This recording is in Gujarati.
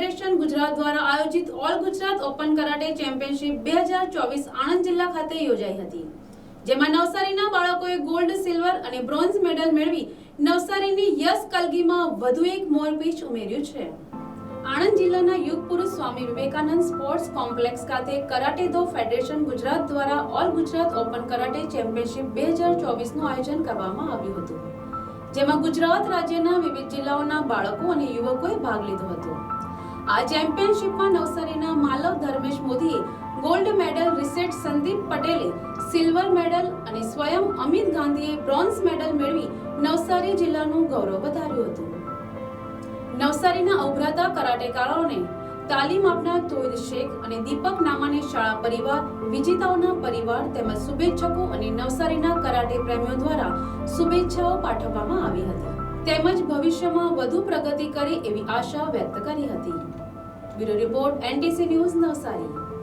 ફેડરેશન ગુજરાત દ્વારા આયોજિત all Gujarat open karate championship બે હજાર ચોવીસ આણંદ જિલ્લા ખાતે યોજાઈ હતી, જેમાં નવસારીના બાળકોએ ગોલ્ડ, સિલ્વર અને બ્રોન્ઝ મેડલ મેળવી નવસારીની યશ કલગીમાં વધુ એક મોરપીચ ઉમેર્યું છે. આણંદ જિલ્લાના યુગ પુરુષ સ્વામી વિવેકાનંદ સ્પોર્ટ્સ કોમ્પ્લેક્સ ખાતે કરાટે દો ફેડરેશન ગુજરાત દ્વારા all Gujarat open karate championship બે હજાર ચોવીસનું આયોજન કરવામાં આવ્યું હતું, જેમાં ગુજરાત રાજ્યના વિવિધ જિલ્લાઓના બાળકો અને યુવકોએ ભાગ લીધો હતો. આ ચેમ્પિયનશિપમાં નવસારીના માલવ ધર્મેશ મોદીએ ગોલ્ડ મેડલ રિસેટ સંદીપ પટેલે, સિલ્વર મેડલ અને સ્વયં અમિત ગાંધીએ બ્રોન્ઝ મેડલ મેળવી નવસારી જિલ્લાનું ગૌરવ વધાર્યું હતું. નવસારીના ઉભરાતા કરાટેકારોને તાલીમ આપનાર તોઈદ શેખ અને દીપક નામાની શાળા પરિવાર, વિજેતાઓના પરિવાર તેમજ શુભેચ્છકો અને નવસારીના કરાટે પ્રેમીઓ દ્વારા શુભેચ્છાઓ પાઠવવામાં આવી હતી. તેમજ ભવિષ્યમાં વધુ પ્રગતિ કરે એવી આશા વ્યક્ત કરી હતી. Bureau report, NTC news Navsari.